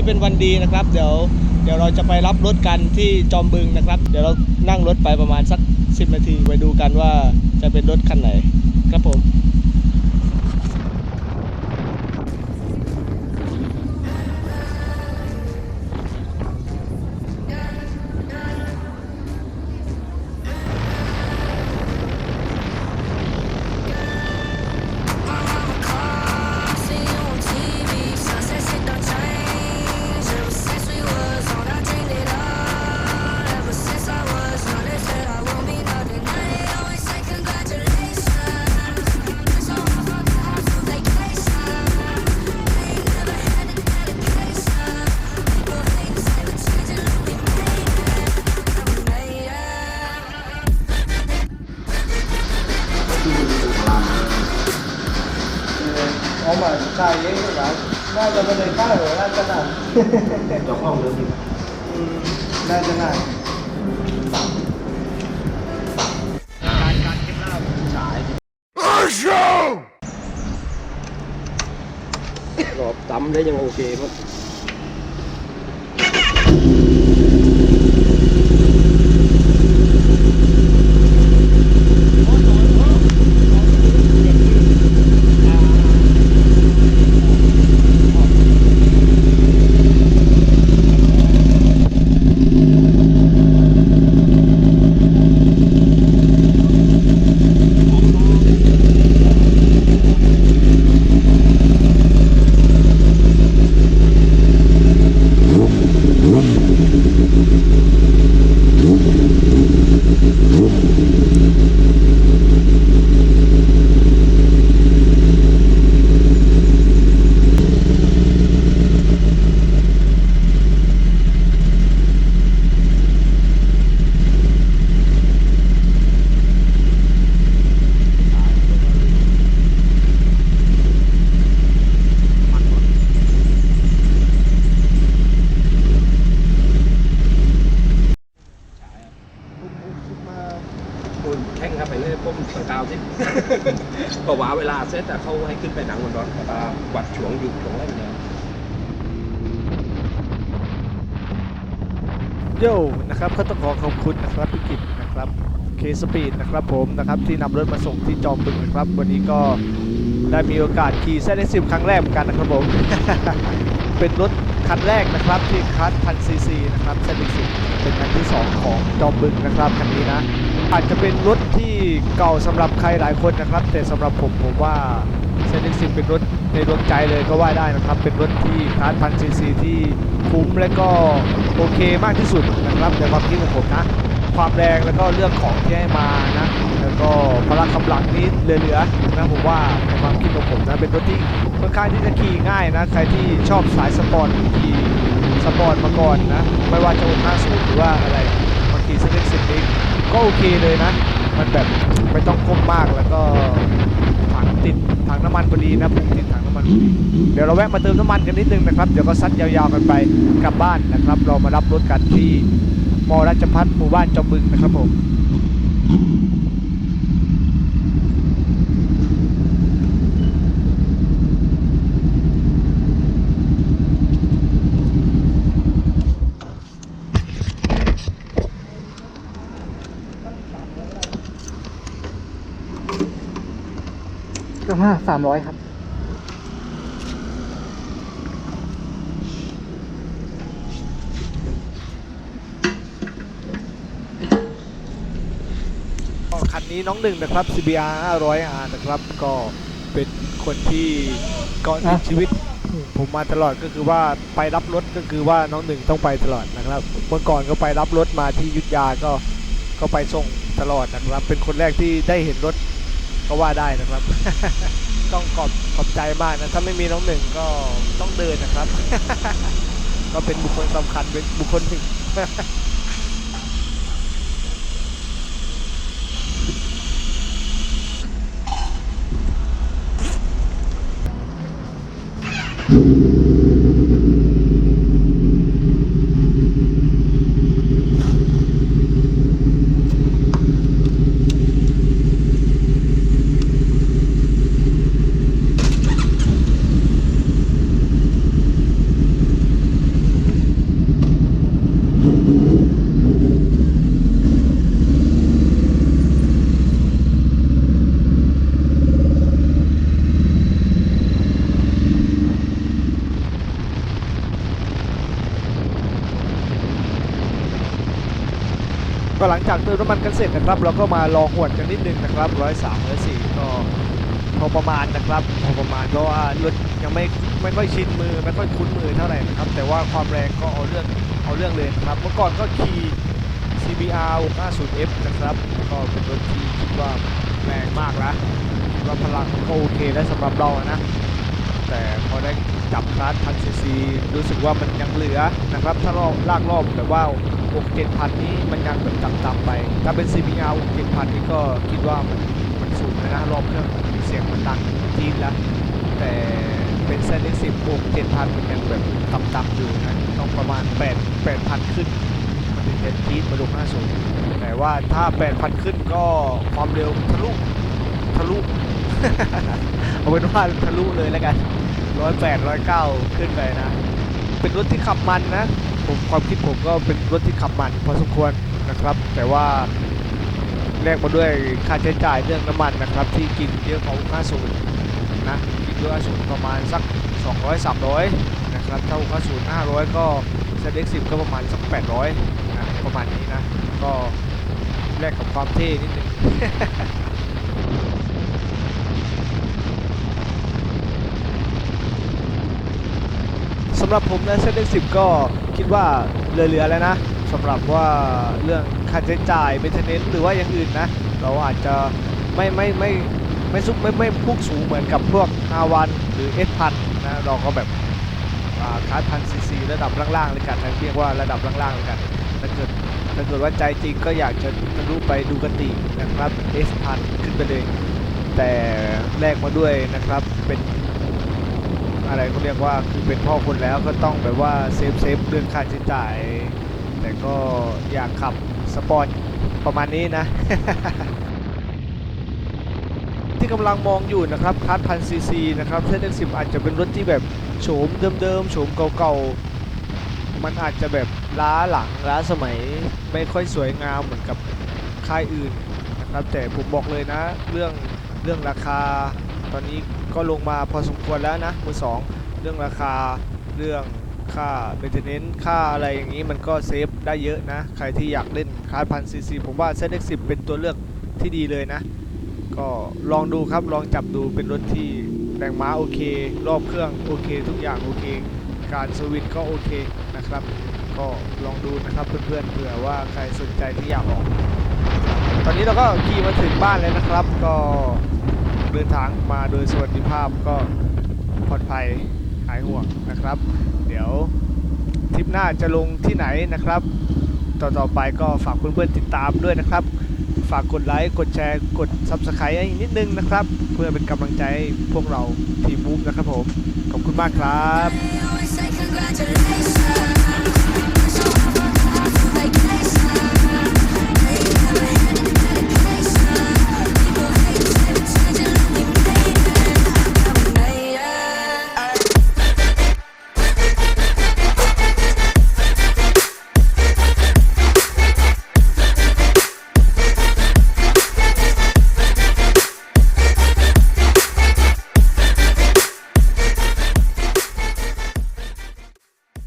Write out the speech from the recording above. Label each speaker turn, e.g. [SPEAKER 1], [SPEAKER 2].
[SPEAKER 1] นี้เป็นวันดีนะครับ เดี๋ยวเดี๋ยวเราจะไปรับรถกันที่จอมบึงนะครับ เดี๋ยวเรานั่งรถไปประมาณสัก 10 นาทีไปดูกันว่าจะเป็นรถคันไหนครับผม เอามาขายเองก็ได้น่าจะไม่ได้ขายหรอกน่าจะนาน
[SPEAKER 2] เจ้าของเรื่องนี้
[SPEAKER 1] น่าจะนานการการเก็บเหล้า
[SPEAKER 2] สา ยรอบจำได้ยังโอเคมั้งคุณแข่งครับไปเลยผมสังกาวที่เพราะว่าเวลาเซตอะเขาให้ขึ้นไปหนังมันร้อนแต่ว่าวัดช่วงอยู่ช่วงแรกเนี่ย
[SPEAKER 1] โย่นะครับก็ต้องขอขอบคุณนะครับพี่กิตนะครับเคสปีดนะครับผมนะครับที่นำรถมาส่งที่จอมบึงนะครับ วันนี้ก็ได้มีโอกาสขี่เส้นสิบครั้งแรกเหมือนกันนะครับผม เป็นรถ คันแรกนะครับที่คัสพันซีซีนะครับเส้นสิเป็นคันที่สองของจอมบึงนะครับคันนี้นะอาจจะเป็นรถที่เก่าสำหรับใครหลายคนนะครับ แต่สำหรับผมผมว่าเซนสิเป็นรถในดวงใจเลยก็ว่าได้นะครับ เป็นรถที่คาร์ดพันซีซีที่คุ้มและก็โอเคมากที่สุดนะครับในความคิดของผมนะ ความแรงแล้วก็เรื่องของที่ให้มานะ แล้วก็พละกำลังนี้เหลือๆนะผมว่าในความคิดของผมนะเป็นรถที่ค่อนข้างที่จะขี่ง่ายนะใครที่ชอบสายสปอร์ตขี่สปอร์ตมาก่อนนะไม่ว่าจะเป็น50หรือว่าอะไรบางทีเซนสิบนี้ก็โอเคเลยนะ มันแบบไม่ต้องก้มมากแล้วก็ถังติดถังน้ำมันพอดีนะผมติดถังน้ำมันเดี๋ยวเราแวะมาเติมน้ำมันกันนิดนึงนะครับเดี๋ยวก็ซัดยาวๆกันไปกลับบ้านนะครับ เรามารับรถกันที่ มราชพัฒหมู่บ้านจอมบึงนะครับผม
[SPEAKER 3] ก็ห้าสามร้อยครับ
[SPEAKER 1] คันนี้น้องหนึ่งนะครับ CBR 500R นะครับก็เป็นคนที่ก่อนติดชีวิต ผมมาตลอดก็คือว่าไปรับรถก็คือว่าน้องหนึ่งต้องไปตลอดนะครับเมื่อก่อนก็ไปรับรถมาที่ยุทธยาก็ก็ไปส่งตลอดนะครับ เป็นคนแรกที่ได้เห็นรถก็ว่าได้นะครับ ต้องขอบขอบใจมากนะถ้าไม่มีน้องหนึ่งก็ต้องเดินนะครับ ก็เป็นบุคคลสำคัญเป็นบุคคลหนึ่ง
[SPEAKER 3] Thank you.
[SPEAKER 1] ก็หลังจากเติมน้ำมันกันเสร็จนะครับ เราก็มาลองหวดกันนิดนึงนะครับร้อยสามร้อยสี่ก็พอประมาณนะครับพอประมาณเพราะว่ารถยังไม่ไม่ค่อยชินมือไม่ค่อยคุ้นมือเท่าไหร่นะครับ แต่ว่าความแรงก็เอาเรื่องเอาเรื่องเลยนะครับ เมื่อก่อนก็ขี่ CBR 650F นะครับ ก็เป็นรถที่คิดว่าแรงมากนะว่าพลังก็โอเคแล้วสำหรับเรานะ แต่พอได้จับคลาสพันซีซีรู้สึกว่ามันยังเหลือนะครับ ถ้ารอบลากรอบแบบว่า 6 7พันนี้มันยังแบบต่ำๆไป ถ้าเป็น CBR 6 7พันนี้ก็คิดว่ามันมันสูงแล้วนะรอบเครื่องเสียงมันดังจี๊ดแล้ว แต่เป็นเซนต์สิบ6 7พันมันยังแบบต่ำๆอยู่นะต้องประมาณ8 8พันขึ้นมันถึงจะจี๊ดมาลง50แต่ว่าถ้า8,000ขึ้นก็ความเร็วทะลุทะลุเอาเป็นว่าทะลุเลยแล้วกันร้อยแปดร้อยเก้าขึ้นไปนะ เป็นรถที่ขับมันนะ ผมความคิดผมก็เป็นรถที่ขับมันพอสมควรนะครับ แต่ว่าแลกมาด้วยค่าใช้จ่ายเรื่องน้ำมันนะครับ ที่กินเยอะของ50นะกินเยอะ50ประมาณสัก 200 300นะครับถ้า50 500 ก็เซเด็กสิบก็ประมาณสัก800นะประมาณนี้นะ ก็แลกกับความเท่นิดนึง สำหรับผมนะเซตสิบก็คิดว่าเหลือๆแล้วนะสำหรับว่าเรื่องค่าใช้จ่ายเมนเทนเนนหรือว่าอย่างอื่นนะ เราอาจจะไม่ไม่ไม่ไม่ซุกไม่ไม่พุ่งสูงเหมือนกับพวก R1 หรือ S พันนะเราก็แบบคาร์พันซีซีระดับล่างๆเลยกันนะเรียกว่าระดับล่างๆเลยกันถ้าเกิดถ้าเกิดว่าใจจริงก็อยากจะทะลุไปดูกตินะครับ S พันขึ้นไปเลย แต่แลกมาด้วยนะครับเป็น อะไรเขาเรียกว่าคือเป็นพ่อคนแล้วก็ต้องแบบว่าเซฟเซฟเรื่องค่าใช้จ่าย แต่ก็อยากขับสปอร์ตประมาณนี้นะ ที่กำลังมองอยู่นะครับคาร์ดพันซีซีนะครับเซตสิบอาจจะเป็นรถที่แบบโฉมเดิมๆโฉมเก่าๆ มันอาจจะแบบล้าหลังล้าสมัยไม่ค่อยสวยงามเหมือนกับค่ายอื่นนะครับแต่ผมบอกเลยนะเรื่องเรื่องราคาตอนนี้ ก็ลงมาพอสมควรแล้วนะมือสองเรื่องราคาเรื่องค่าเมนเทนเนนซ์ค่าอะไรอย่างนี้มันก็เซฟได้เยอะนะ ใครที่อยากเล่นคาร์พันซีซีผมว่า ZX10 เป็นตัวเลือกที่ดีเลยนะ ก็ลองดูครับลองจับดูเป็นรถที่แรงม้าโอเค รอบเครื่องโอเค ทุกอย่างโอเค การสวิตช์ก็โอเคนะครับ ก็ลองดูนะครับเพื่อนๆเผื่อว่าใครสนใจที่อยากออก ตอนนี้เราก็ขี่มาถึงบ้านแล้วนะครับ ก็ เดินทางมาโดยสวัสดิภาพก็ปลอดภัยหายห่วงนะครับ เดี๋ยวทริปหน้าจะลงที่ไหนนะครับ ต่อๆไปก็ฝากเพื่อนๆติดตามด้วยนะครับ ฝากกดไลค์กดแชร์กด Subscribe ให้นิดนึงนะครับ เพื่อเป็นกำลังใจพวกเราทีมมูฟนะครับผม ขอบคุณมากครับ